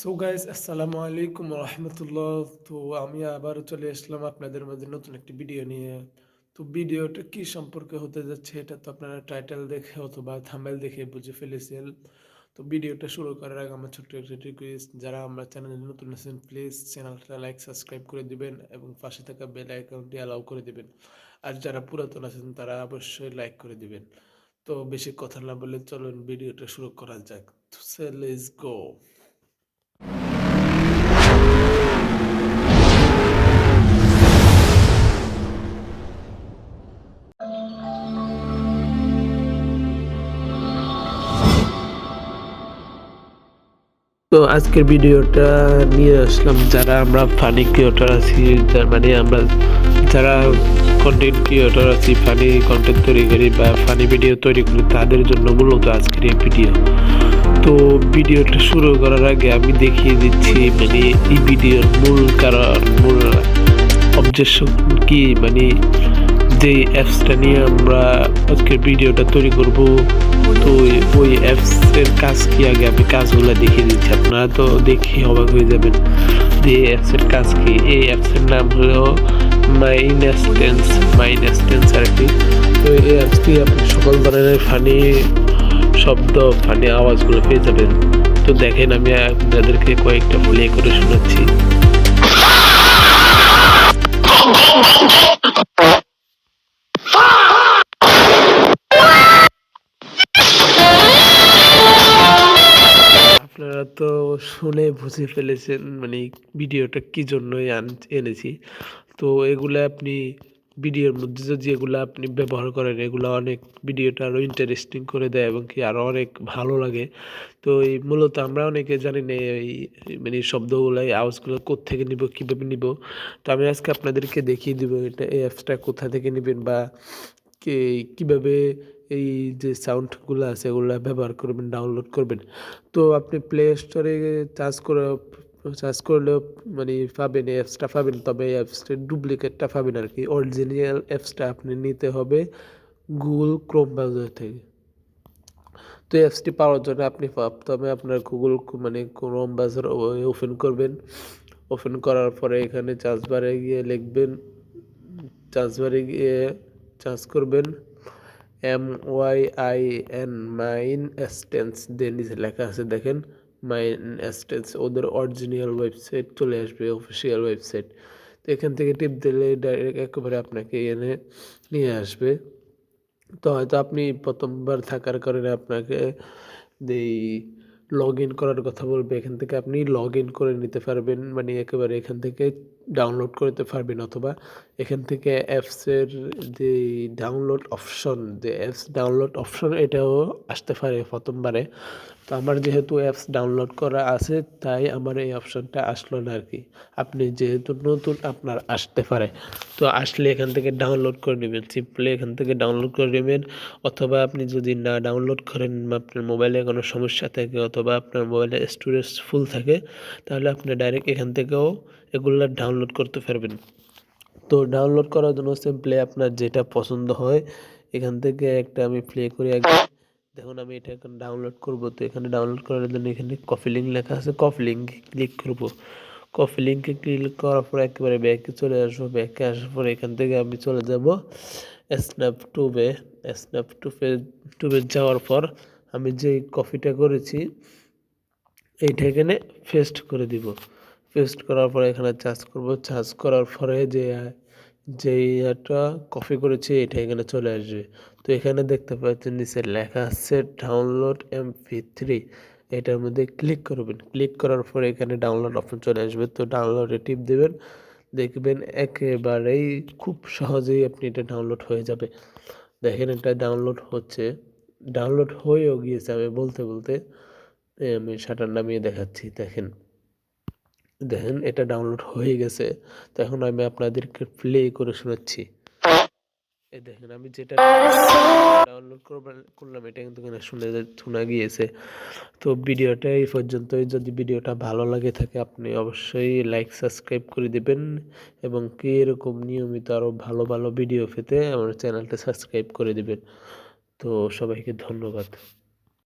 So guys আসসালামু আলাইকুম রহমতুল্লাহ তো আমি আবারও চলে আসলাম আপনাদের মাঝে নতুন একটি ভিডিও নিয়ে। তো ভিডিওটা কি সম্পর্কে হতে যাচ্ছে এটা তো আপনারা টাইটেল দেখে অথবা থামেল দেখে বুঝে ফেলেছেন। তো ভিডিওটা শুরু করার আগে আমার ছোট্ট একটা রিকোয়েস্ট যারা আমরা চ্যানেলে নতুন আছেন প্লিজ চ্যানেলটা লাইক সাবস্ক্রাইব করে দিবেন এবং পাশে থাকা বেল আইকনটি অ্যালাউ করে দিবেন। আর যারা পুরাতন আছেন, তারা অবশ্যই লাইক করে দিবেন। তো বেশি কথা না বলে চলুন ভিডিওটা শুরু করা যাক। তো লেটস গো তো আজকের ভিডিওটা নিয়ে আসলাম যারা আমরা ফানি ক্রিয়েটর আছি মানে আমরা যারা কন্টেন্ট ক্রিয়েটর আছি ফানি কন্টেন্ট তৈরি করি বা ফানি ভিডিও তৈরি করি, তাদের জন্য মূলত আজকের এই ভিডিও তো ভিডিওটা শুরু করার আগে আমি দেখিয়ে দিচ্ছি মানে এই ভিডিওর মূল কারণ, মূল অবজেকশন কি মানে যে অ্যাপসটা নিয়ে আমরা আজকের ভিডিওটা তৈরি করব, তো ওই অ্যাপসের কাজ কি আগে আমি কাজগুলো দেখিয়ে দিচ্ছি। আপনারা তো দেখে অবাক হয়ে যাবেন যে অ্যাপসের কাজ কি। এই অ্যাপসের নাম হলো মাইনাসটেন্স মাইনাসটেন্স আর কি তো এই অ্যাপস দিয়ে আপনি সকল ধরনের ফানি শব্দ, ফানি আওয়াজগুলো পেয়ে যাবেন। তো দেখেন আমি আপনাদেরকে কয়েকটা প্লে করে শোনাচ্ছি। আপনারা তো শুনে বুঝে ফেলেছেন মানে ভিডিওটা কি জন্যই এনেছি। তো এগুলো আপনি ভিডিওর মধ্যে যদি এগুলো আপনি ব্যবহার করেন, এগুলো অনেক ভিডিওটা আরও ইন্টারেস্টিং করে দেয় এবং কি আরও অনেক ভালো লাগে। তো এই মূলত আমরা অনেকে জানি না এই মানে শব্দগুলো এই আওয়াজগুলো কোথেকে নিব, কীভাবে নিব। তো আমি আজকে আপনাদেরকে দেখিয়ে দিব এটা, এই অ্যাপসটা কোথা থেকে নেবেন বা কে, কীভাবে এই যে সাউন্ডগুলো আছে, এগুলো ব্যবহার করবেন ডাউনলোড করবেন। তো আপনি প্লে স্টোরে চার্জ করে চার্জ করলেও মানে পাবেন অ্যাপসটা পাবেন, তবে এই অ্যাপসটার ডুপ্লিকেটটা পাবেন আর কি। অরিজিনাল অ্যাপসটা আপনি নিতে হবে গুগল ক্রোম ব্রাউজার থেকে। তো অ্যাপসটি পাওয়ার জন্য আপনি প্রথমে আপনার গুগল মানে ক্রোম ব্রাউজার ওপেন করবেন। ওপেন করার পরে এখানে চার্জ বারে গিয়ে লিখবেন চার্জ বারে গিয়ে চার্জ করবেন এম ওয়াই আই এন মাইন এস্টেন্স দিয়ে নিচে লেখা আছে দেখেন। মাইন এস্টেন্স ওদের অরিজিনাল ওয়েবসাইট চলে আসবে অফিসিয়াল ওয়েবসাইট তো এখান থেকে টিপ দিলে ডাইরেক্ট একেবারে আপনাকে এনে নিয়ে আসবে। তো হয়তো আপনি প্রথমবার থাকার কারণে আপনাকে এই লগ ইন করার কথা বলবে। এখান থেকে আপনি লগ ইন করে নিতে পারবেন মানে একেবারে এখান থেকে ডাউনলোড করতে পারবেন অথবা এখান থেকে অ্যাপসের যে ডাউনলোড অপশন যে অ্যাপস ডাউনলোড অপশন এটাও আসতে পারে প্রথমবারে। তো আমার যেহেতু অ্যাপস ডাউনলোড করা আছে, তাই আমার এই অপশনটা আসলো না আর কি আপনি যেহেতু নতুন, আপনার আসতে পারে। তো আসলে এখান থেকে ডাউনলোড করে নেবেন সিম্পলি এখান থেকে ডাউনলোড করে নেবেন। অথবা আপনি যদি না ডাউনলোড করেন আপনার মোবাইলে কোনো সমস্যা থাকে অথবা আপনার মোবাইলে স্টোরেজ ফুল থাকে, তাহলে আপনি ডাইরেক্ট এখান থেকেও এগুলো ডাউনলোড করতে পারবেন। তো ডাউনলোড করার জন্য সিম্পলি আপনার যেটা পছন্দ হয়, এখান থেকে একটা আমি প্লে করে আগে। দেখুন আমি এটা এখন ডাউনলোড করব, তো এখানে ডাউনলোড করার জন্য এখানে কফি লিঙ্ক লেখা আছে। কফি লিঙ্কে ক্লিক করব। কফি লিঙ্কে ক্লিক করার পর একেবারে ব্যাকে চলে আসব। ব্যাকে আসার পর এখান থেকে আমি চলে যাব স্ন্যাপ টুবে স্ন্যাপ টুবে টুবে যাওয়ার পর আমি যে কফিটা করেছি, এইটা এখানে পেস্ট করে দিব। পেস্ট করার পরে এখানে চার্জ করব। চার্জ করার পরে যে যে একটা কপি করেছি, এটা এখানে চলে আসবে। তো এখানে দেখতে পাচ্ছেন, নিচে লেখা আছে ডাউনলোড এম এমপি থ্রি এটার মধ্যে ক্লিক করবেন। ক্লিক করার পরে এখানে ডাউনলোড অপশন চলে আসবে। তো ডাউনলোডে টিপ দেবেন। দেখবেন একেবারেই খুব সহজেই আপনি এটা ডাউনলোড হয়ে যাবে। দেখেন এটা ডাউনলোড হচ্ছে। ডাউনলোড হয়েও গিয়েছে আমি বলতে বলতে আমি শাটার নামিয়ে দেখাচ্ছি। দেখেন। দেখেন, এটা ডাউনলোড হয়ে গেছে। তো এখন আমি আপনাদেরকে প্লে করে শোনাচ্ছি। এই দেখেন, আমি যেটা ডাউনলোড করলাম, এটা কিন্তু শুনে শোনা গিয়েছে। তো ভিডিওটা এই পর্যন্তই। যদি ভিডিওটা ভালো লাগে থাকে, আপনি অবশ্যই লাইক সাবস্ক্রাইব করে দেবেন এবং কি এরকম নিয়মিত আরও ভালো ভালো ভিডিও পেতে আমার চ্যানেলটা সাবস্ক্রাইব করে দেবেন। তো সবাইকে ধন্যবাদ।